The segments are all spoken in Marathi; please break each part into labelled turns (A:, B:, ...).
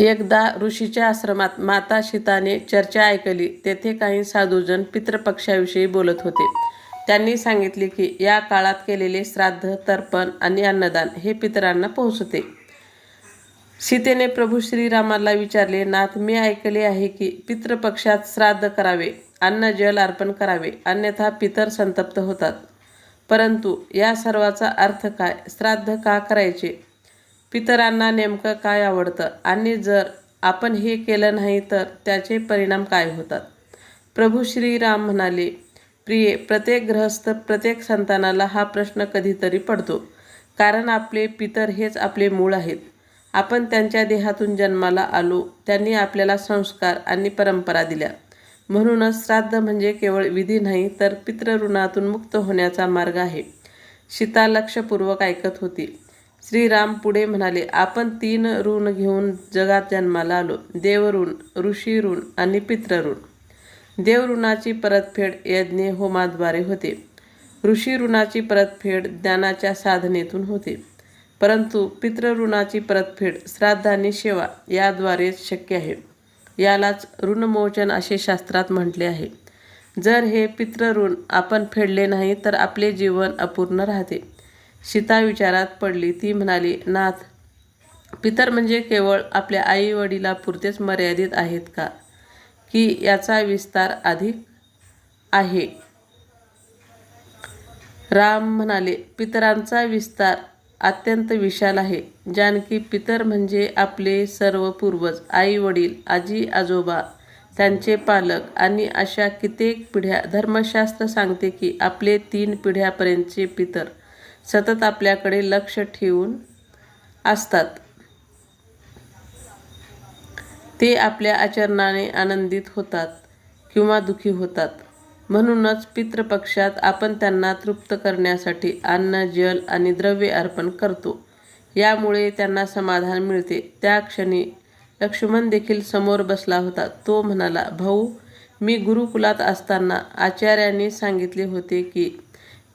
A: एकदा ऋषीच्या आश्रमात माता सीताने चर्चा ऐकली. तेथे काही साधूजन पितृपक्षाविषयी बोलत होते. त्यांनी सांगितले की या काळात केलेले श्राद्ध तर्पण आणि अन्नदान हे पितरांना पोहोचते. सीतेने प्रभू श्रीरामाला विचारले नाथ मी ऐकले आहे की पितृपक्षात श्राद्ध करावे अन्न जल अर्पण करावे अन्यथा पितर संतप्त होतात. परंतु या सर्वाचा अर्थ काय? श्राद्ध का करायचे? पितरांना नेमकं काय आवडतं? आणि जर आपण हे केलं नाही तर त्याचे परिणाम काय होतात? प्रभू श्रीराम म्हणाले प्रिये प्रत्येक गृहस्थ प्रत्येक संतानाला हा प्रश्न कधीतरी पडतो. कारण आपले पितर हेच आपले मूळ आहेत. आपण त्यांच्या देहातून जन्माला आलो त्यांनी आपल्याला संस्कार आणि परंपरा दिल्या. म्हणूनच श्राद्ध म्हणजे केवळ विधी नाही तर पितृऋणातून मुक्त होण्याचा मार्ग आहे. सीता लक्षपूर्वक ऐकत होती. श्रीराम पुढे म्हणाले आपण तीन ऋण घेऊन जगात जन्माला आलो. देवऋण ऋषी ऋण आणि पितृऋण. देवऋणाची परतफेड यज्ञ होमाद्वारे होते. ऋषी ऋणाची परतफेड ज्ञानाच्या साधनेतून होते. परंतु पितृऋणाची परतफेड श्राद्ध आणि सेवा याद्वारेच शक्य आहे. यालाच ऋणमोचन असे शास्त्रात म्हटले आहे. जर हे पितृऋण आपण फेडले नाही तर आपले जीवन अपूर्ण राहते. सीता विचारात पडली. ती म्हणाली नाथ पितर म्हणजे केवळ आपल्या आई वडिलापुरतेच मर्यादित आहेत का? की याचा विस्तार अधिक आहे? राम म्हणाले पितरांचा विस्तार अत्यंत विशाल आहे. जानकी पितर म्हणजे आपले सर्व पूर्वज आई वडील आजी आजोबा त्यांचे पालक आणि अशा कित्येक पिढ्या धर्मशास्त्र सांगते की आपले तीन पिढ्यापर्यंतचे पितर सतत आपल्याकडे लक्ष ठेवून असतात. ते आपल्या आचरणाने आनंदित होतात किंवा दुखी होतात. म्हणूनच पितृपक्षात आपण त्यांना तृप्त करण्यासाठी अन्न जल आणि द्रव्य अर्पण करतो. यामुळे त्यांना समाधान मिळते. त्या क्षणी लक्ष्मण देखील समोर बसला होता. तो म्हणाला भाऊ मी गुरुकुलात असताना आचार्यांनी सांगितले होते की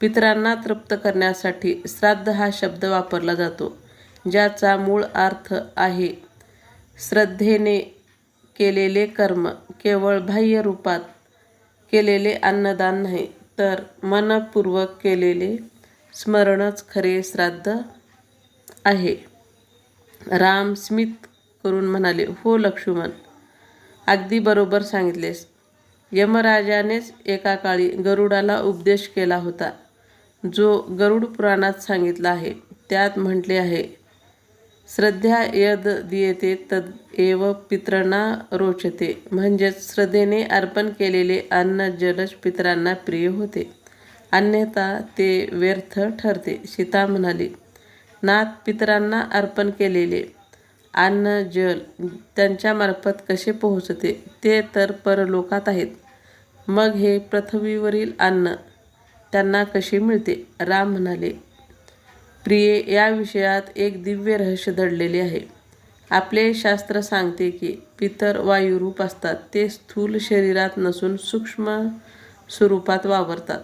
A: पितरांना तृप्त करण्यासाठी श्राद्ध हा शब्द वापरला जातो ज्याचा मूळ अर्थ आहे श्रद्धेने केलेले कर्म केवळ बाह्य रूपात केलेले अन्नदान नाही तर मनपूर्वक केलेले स्मरणच खरे श्राद्ध आहे. राम स्मित करून म्हणाले हो लक्ष्मण अगदी बरोबर सांगितलेस. यमराजानेच एका काळी गरुडाला उपदेश केला होता. जो गरुड पुराणात सांगितला आहे त्यात म्हटले आहे श्रद्धा यद दियते तद एव पित्रांना रोचते. म्हणजेच श्रद्धेने अर्पण केलेले अन्न जलज पितरांना प्रिय होते. अन्यथा ते व्यर्थ ठरते. सीता म्हणाली नाथ पितरांना अर्पण केलेले अन्न जल त्यांच्यामार्फत कसे पोहोचते? ते तर परलोकात आहेत. मग हे पृथ्वीवरील अन्न त्यांना कशी मिळते? राम म्हणाले प्रिये या विषयात एक दिव्य रहस्य दडलेले आहे. आपले शास्त्र सांगते की पितर वायुरूप असतात. ते स्थूल शरीरात नसून सूक्ष्म स्वरूपात वावरतात.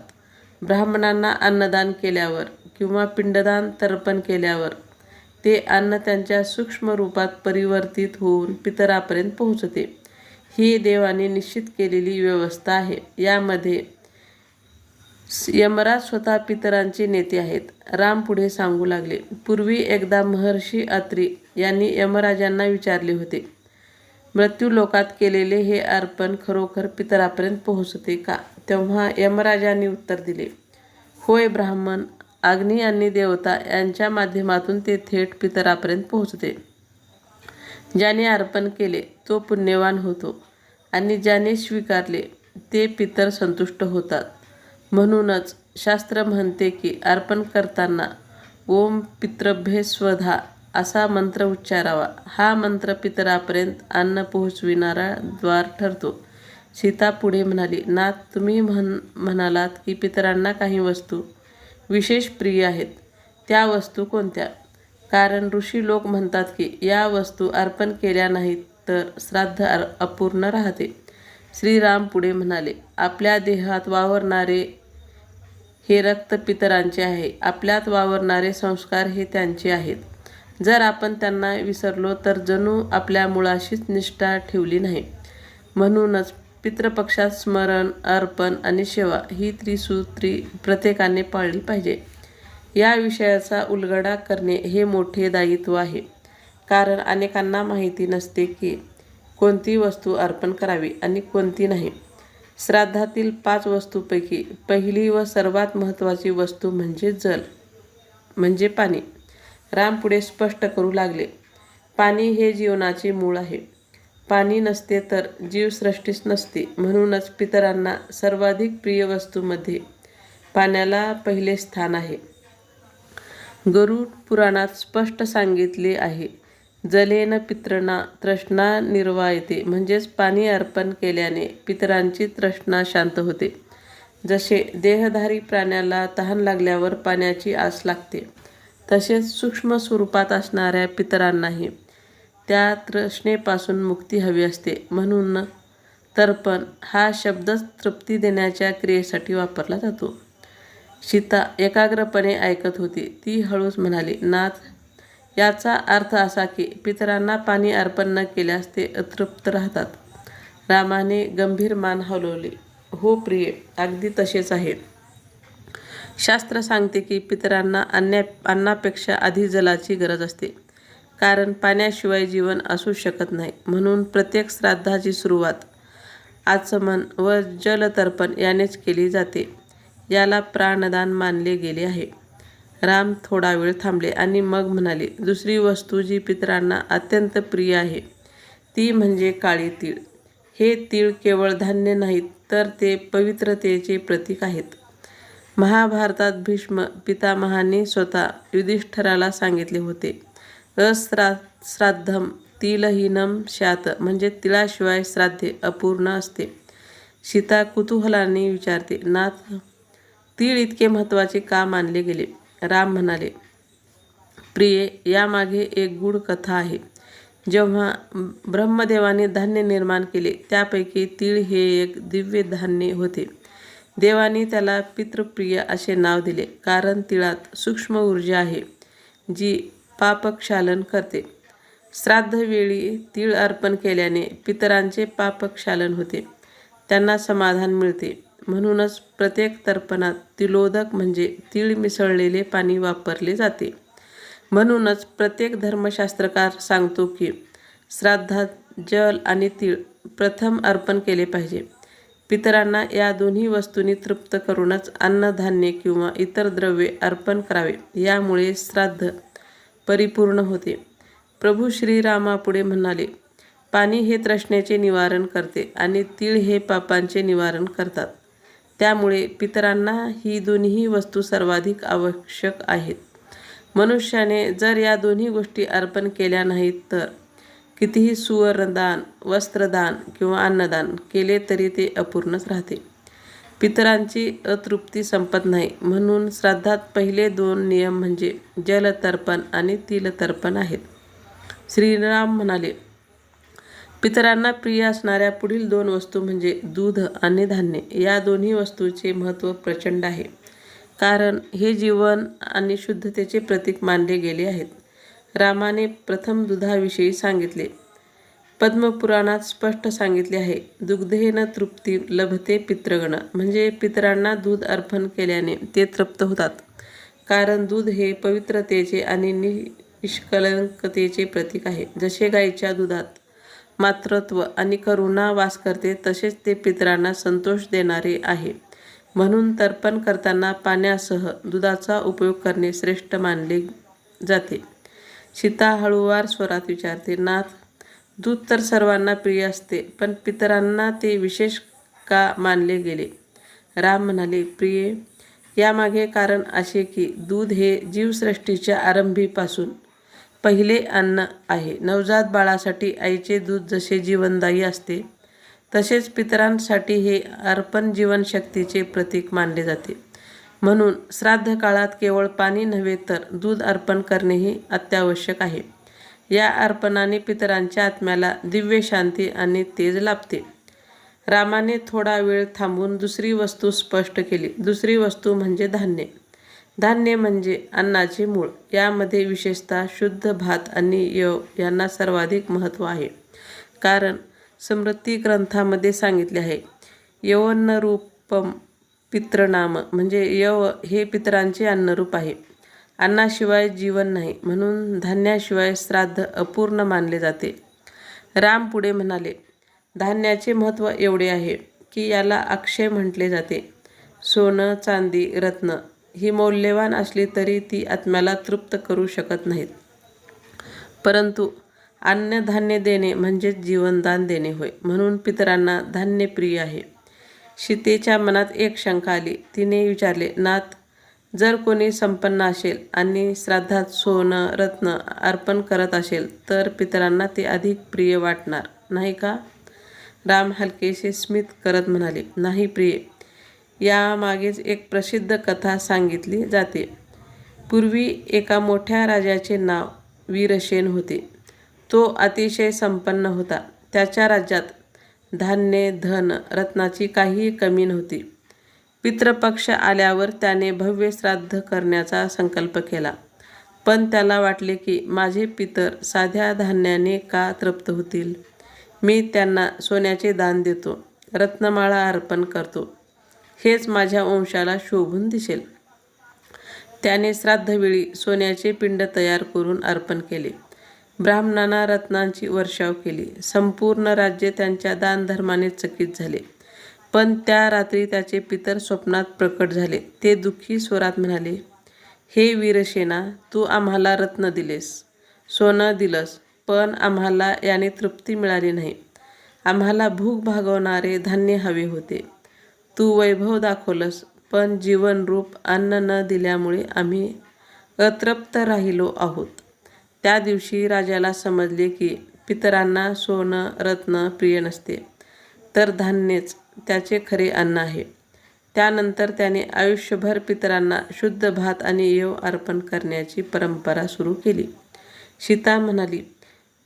A: ब्राह्मणांना अन्नदान केल्यावर किंवा पिंडदान तर्पण केल्यावर ते अन्न त्यांच्या सूक्ष्म रूपात परिवर्तित होऊन पितरापर्यंत पोहोचते. ही देवाने निश्चित केलेली व्यवस्था आहे. यामध्ये यमराज स्वतः पितरांचे नेते आहेत. राम पुढे सांगू लागले. पूर्वी एकदा महर्षी अत्री यांनी यमराजांना विचारले होते मृत्यू लोकात केलेले हे अर्पण खरोखर पितरापर्यंत पोहोचते का? तेव्हा यमराजांनी उत्तर दिले होय ब्राह्मण अग्नी आणि देवता यांच्या माध्यमातून ते थेट पितरापर्यंत पोहोचते. ज्याने अर्पण केले तो पुण्यवान होतो आणि ज्याने स्वीकारले ते पितर संतुष्ट होतात. म्हणूनच शास्त्र म्हणते की अर्पण करताना ओम पितृभ्ये स्वधा असा मंत्र उच्चारावा. हा मंत्र पितरापर्यंत अन्न पोहोचविणारा द्वार ठरतो. सीता पुढे म्हणाली नाथ तुम्ही म्हण म्हणालात की पितरांना काही वस्तू विशेष प्रिय आहेत. त्या वस्तू कोणत्या? कारण ऋषी लोक म्हणतात की या वस्तू अर्पण केल्या नाहीत तर श्राद्ध अपूर्ण राहते. श्रीराम पुढे म्हणाले आपल्या देहात वावरणारे हे रक्त पितरांचे आहे. आपल्यात वावरणारे संस्कार हे त्यांचे आहेत. जर आपण त्यांना विसरलो तर जणू आपल्या मुळाशीच निष्ठा ठेवली नाही. म्हणूनच पितृपक्षात स्मरण अर्पण आणि सेवा ही त्रिसूत्री प्रत्येकाने पाळली पाहिजे. या विषयाचा उलगडा करणे हे मोठे दायित्व आहे. कारण अनेकांना माहिती नसते की कोणती वस्तू अर्पण करावी आणि कोणती नाही. श्राद्धातील पाच वस्तूपैकी पहिली व सर्वात महत्त्वाची वस्तू म्हणजे जल म्हणजे पाणी. राम पुढे स्पष्ट करू लागले. पाणी हे जीवनाचे मूळ आहे. पाणी नसते तर जीवसृष्टीच नसते. म्हणूनच पितरांना सर्वाधिक प्रिय वस्तूमध्ये पाण्याला पहिले स्थान आहे. गरुड पुराणात स्पष्ट सांगितले आहे. जलेन पितृणा तृष्णा निर्वायते. म्हणजेच पाणी अर्पण केल्याने पितरांची तृष्णा शांत होते. जसे देहधारी प्राण्याला तहान लागल्यावर पाण्याची आस लागते तसेच सूक्ष्म स्वरूपात असणाऱ्या पितरांनाही त्या तृष्णेपासून मुक्ती हवी असते. म्हणून तर्पण हा शब्दच तृप्ती देण्याच्या क्रियेसाठी वापरला जातो. सीता एकाग्रपणे ऐकत होती. ती हळूच म्हणाली नाथ याचा अर्थ असा की पितरांना पाणी अर्पण न केल्यास ते अतृप्त राहतात. रामाने गंभीर मान हलवली. हो प्रिय अगदी तसेच आहे. शास्त्र सांगते की पितरांना अन्या अन्नापेक्षा आधी जलाची गरज असते. कारण पाण्याशिवाय जीवन असू शकत नाही. म्हणून प्रत्येक श्राद्धाची सुरुवात आचमन व जलतर्पण यानेच केली जाते. याला प्राणदान मानले गेले आहे. राम थोडा वेळ थांबले आणि मग म्हणाले दुसरी वस्तू जी पितरांना अत्यंत प्रिय आहे ती म्हणजे काळी तीळ. हे तीळ केवळ धान्य नाहीत तर ते पवित्रतेचे प्रतीक आहेत. महाभारतात भीष्म पितामहाने स्वतः युधिष्ठराला सांगितले होते अस्रा श्राद्धम तिलहीनम शात म्हणजे तिळाशिवाय श्राद्धे अपूर्ण असते. सीता कुतूहलाने विचारते नाथ तीळ इतके महत्त्वाचे का मानले गेले? राम म्हणाले प्रिये यामागे एक गूढ कथा आहे. जेव्हा ब्रह्मदेवाने धान्य निर्माण केले त्यापैकी तीळ हे एक दिव्य धान्य होते. देवाने त्याला पितृप्रिय असे नाव दिले कारण तिळात सूक्ष्म ऊर्जा आहे जी पापक्षालन करते. श्राद्धवेळी तीळ अर्पण केल्याने पितरांचे पापक्षालन होते. त्यांना समाधान मिळते. म्हणूनच प्रत्येक तर्पणात तिलोदक म्हणजे तीळ मिसळलेले पाणी वापरले जाते. म्हणूनच प्रत्येक धर्मशास्त्रकार सांगतो की श्राद्धात जल आणि तीळ प्रथम अर्पण केले पाहिजे. पितरांना या दोन्ही वस्तूंनी तृप्त करूनच अन्नधान्य किंवा इतर द्रव्ये अर्पण करावे. यामुळे श्राद्ध परिपूर्ण होते. प्रभू श्रीरामापुढे म्हणाले पाणी हे तृष्णेचे निवारण करते आणि तीळ हे पापांचे निवारण करतात. त्यामुळे पितरांना ही दोन्ही वस्तू सर्वाधिक आवश्यक आहेत. मनुष्याने जर या दोन्ही गोष्टी अर्पण केल्या नाहीत तर कितीही सुवर्णदान वस्त्रदान किंवा अन्नदान केले तरी ते अपूर्णच राहते. पितरांची अतृप्ती संपत नाही. म्हणून श्राद्धात पहिले दोन नियम म्हणजे जलतर्पण आणि तिलतर्पण आहेत. श्रीराम म्हणाले पितरांना प्रिय असणाऱ्या पुढील दोन वस्तू म्हणजे दूध आणि धान्य या दोन्ही वस्तूचे महत्त्व प्रचंड आहे. कारण हे जीवन आणि शुद्धतेचे प्रतीक मानले गेले आहेत. रामाने प्रथम दुधाविषयी सांगितले. पद्मपुराणात स्पष्ट सांगितले आहे दुग्धेन तृप्ती लभते पितृगण. म्हणजे पितरांना दूध अर्पण केल्याने ते तृप्त होतात. कारण दूध हे पवित्रतेचे आणि निष्कलंकतेचे प्रतीक आहे. जसे गाईच्या दुधात मातृत्व आणि करुणा वास करते तसेच ते पितरांना संतोष देणारे आहे. म्हणून तर्पण करताना पाण्यासह दुधाचा उपयोग करणे श्रेष्ठ मानले जाते. सीता हळूवार स्वरात विचारते नाथ दूध तर सर्वांना प्रिय असते पण पितरांना ते विशेष का मानले गेले? राम म्हणाले प्रिय यामागे कारण असे की दूध हे जीवसृष्टीच्या आरंभीपासून पहिले अन्न आहे. नवजात बाळासाठी आईचे दूध जसे जीवनदायी असते तसेच पितरांसाठी हे अर्पण जीवनशक्तीचे प्रतीक मानले जाते. म्हणून श्राद्ध काळात केवळ पाणी नव्हे तर दूध अर्पण करणेही अत्यावश्यक आहे. या अर्पणाने पितरांच्या आत्म्याला दिव्य शांती आणि तेज लाभते. रामाने थोडा वेळ थांबून दुसरी वस्तू स्पष्ट केली. दुसरी वस्तू म्हणजे धान्य. धान्य म्हणजे अन्नाचे मूळ. यामध्ये विशेषतः शुद्ध भात आणि यव यांना सर्वाधिक महत्त्व आहे. कारण स्मृती ग्रंथामध्ये सांगितले आहे यवनरूपम पितृनाम म्हणजे यव हे पितरांचे अन्नरूप आहे. अन्नाशिवाय जीवन नाही म्हणून धान्याशिवाय श्राद्ध अपूर्ण मानले जाते. राम पुढे म्हणाले धान्याचे महत्त्व एवढे आहे की याला अक्षय म्हटले जाते. सोनं चांदी रत्न ही मौल्यवान असली तरी ती आत्म्याला तृप्त करू शकत नाहीत. परंतु अन्नधान्य देणे म्हणजेच जीवनदान देणे होय. म्हणून पितरांना धान्य प्रिय आहे. सीतेच्या मनात एक शंका आली. तिने विचारले नाथ जर कोणी संपन्न असेल आणि श्राद्धात सोनं रत्न अर्पण करत असेल तर पितरांना ते अधिक प्रिय वाटणार नाही का? राम हलकेशी स्मित करत म्हणाले नाही प्रिय. यामागेच एक प्रसिद्ध कथा सांगितली जाते. पूर्वी एका मोठ्या राजाचे नाव वीरसेन होते. तो अतिशय संपन्न होता. त्याच्या राज्यात धान्य धन रत्नाची काहीही कमी नव्हती. पितृपक्ष आल्यावर त्याने भव्य श्राद्ध करण्याचा संकल्प केला. पण त्याला वाटले की माझे पितर साध्या धान्याने का तृप्त होतील? मी त्यांना सोन्याचे दान देतो रत्नमाळा अर्पण करतो. हेच माझ्या वंशाला शोभून दिसेल. त्याने श्राद्धवेळी सोन्याचे पिंड तयार करून अर्पण केले. ब्राह्मणांना रत्नांची वर्षाव केली. संपूर्ण राज्य त्यांच्या दानधर्माने चकित झाले. पण त्या रात्री त्याचे पितर स्वप्नात प्रकट झाले. ते दुःखी स्वरात म्हणाले हे वीरसेना तू आम्हाला रत्न दिलेस. सोनं दिलंस पण आम्हाला याने तृप्ती मिळाली नाही. आम्हाला भूक भागवणारे धान्य हवे होते. तू वैभव दाखवलंस पण जीवनरूप अन्न न दिल्यामुळे आम्ही अतृप्त राहिलो आहोत. त्या दिवशी राजाला समजले की पितरांना सोनं रत्न प्रिय नसते तर धान्यच त्याचे खरे अन्न आहे. त्यानंतर त्याने आयुष्यभर पितरांना शुद्ध भात आणि येव अर्पण करण्याची परंपरा सुरू केली. सीता म्हणाली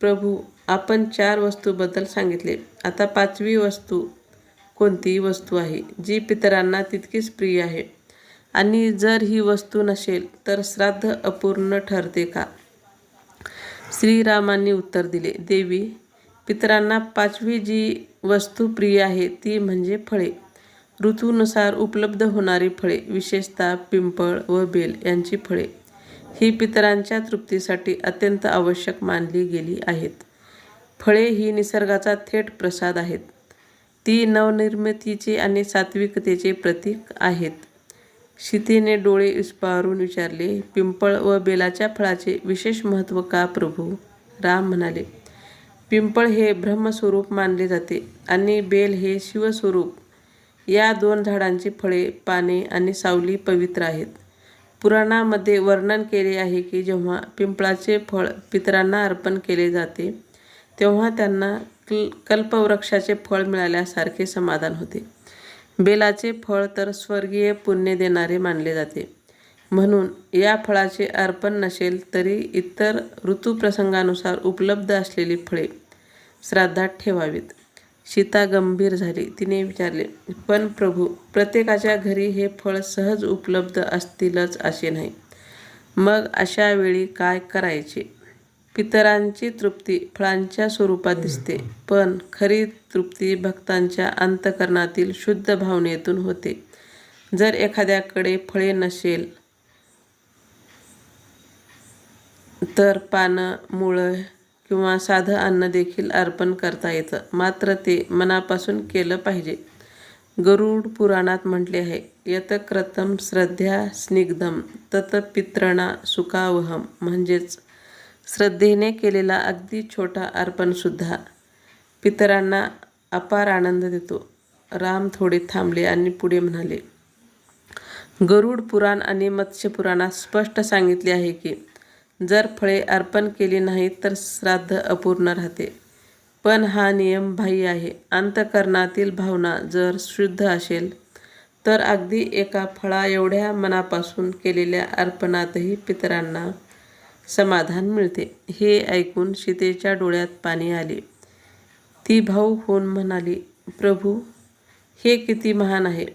A: प्रभू आपण चार वस्तूबद्दल सांगितले. आता पाचवी वस्तू कोणतीही वस्तू आहे जी पितरांना तितकीच प्रिय आहे. आणि जर ही वस्तू नसेल तर श्राद्ध अपूर्ण ठरते का? श्रीरामांनी उत्तर दिले देवी पितरांना पाचवी जी वस्तू प्रिय आहे ती म्हणजे फळे. ऋतूनुसार उपलब्ध होणारी फळे विशेषतः पिंपळ व बेल यांची फळे. ही पितरांच्या तृप्तीसाठी अत्यंत आवश्यक मानली गेली आहेत. फळे ही निसर्गाचा थेट प्रसाद आहेत. ती नवनिर्मितीचे आणि सात्विकतेचे प्रतीक आहेत. सीतेने डोळे इस्पारून विचारले पिंपळ व बेलाच्या फळाचे विशेष महत्त्व का प्रभू? राम म्हणाले पिंपळ हे ब्रह्मस्वरूप मानले जाते आणि बेल हे शिवस्वरूप. या दोन झाडांची फळे पाने आणि सावली पवित्र आहेत. पुराणामध्ये वर्णन केले आहे की जेव्हा पिंपळाचे फळ पितरांना अर्पण केले जाते तेव्हा त्यांना कल कल्पवृक्षाचे फळ मिळाल्यासारखे समाधान होते. बेलाचे फळ तर स्वर्गीय पुण्य देणारे मानले जाते. म्हणून या फळाचे अर्पण नसेल तरी इतर ऋतुप्रसंगानुसार उपलब्ध असलेली फळे श्राद्धात ठेवावीत. सीता गंभीर झाली. तिने विचारले पण प्रभू प्रत्येकाच्या घरी हे फळ सहज उपलब्ध असतीलच असे नाही. मग अशा वेळी काय करायचे? पितरांची तृप्ती फळांच्या स्वरूपात दिसते. पण खरी तृप्ती भक्तांच्या अंतकरणातील शुद्ध भावनेतून होते. जर एखाद्याकडे फळे नसेल तर पानं मुळं किंवा साधं अन्न देखील अर्पण करता येतं. मात्र ते मनापासून केलं पाहिजे. गरुड पुराणात म्हटले आहे यतक्रतम श्रद्ध्या स्निग्धम तत पित्रणा सुखावहम म्हणजेच श्रद्धेने केलेला अगदी छोटा अर्पणसुद्धा पितरांना अपार आनंद देतो. राम थोडे थांबले आणि पुढे म्हणाले गरुड पुराण आणि मत्स्य पुराणात स्पष्ट सांगितले आहे की जर फळे अर्पण केली नाहीत तर श्राद्ध अपूर्ण राहते. पण हा नियम बाह्य आहे. अंतकरणातील भावना जर शुद्ध असेल तर अगदी एका फळा एवढ्या मनापासून केलेल्या अर्पणातही पितरांना समाधान मिळते. हे ऐकून सीतेच्या डोळ्यात पाणी आले. ती भाऊ होऊन म्हणाली प्रभू हे किती महान आहे.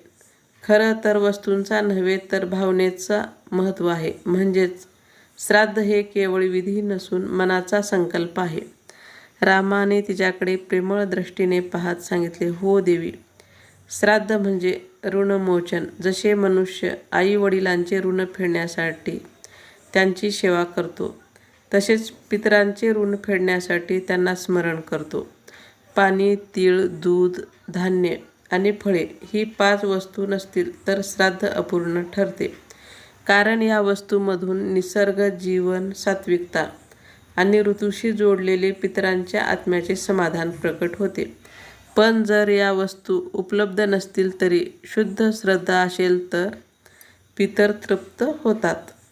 A: खरं तर वस्तूंचा नव्हे तर भावनेचा महत्त्व आहे. म्हणजेच श्राद्ध हे केवळ विधी नसून मनाचा संकल्प आहे. रामाने तिच्याकडे प्रेमळ दृष्टीने पाहत सांगितले हो देवी श्राद्ध म्हणजे ऋणमोचन. जसे मनुष्य आई वडिलांचे ऋण फेडण्यासाठी त्यांची सेवा करतो. तसेच पितरांचे ऋण फेडण्यासाठी त्यांना स्मरण करतो. पाणी तीळ दूध धान्य आणि फळे ही पाच वस्तू नसतील तर श्राद्ध अपूर्ण ठरते. कारण या वस्तूमधून निसर्ग जीवन सात्विकता आणि ऋतूशी जोडलेले पितरांच्या आत्म्याचे समाधान प्रकट होते. पण जर या वस्तू उपलब्ध नसतील तरी शुद्ध श्रद्धा असेल तर पितर तृप्त होतात.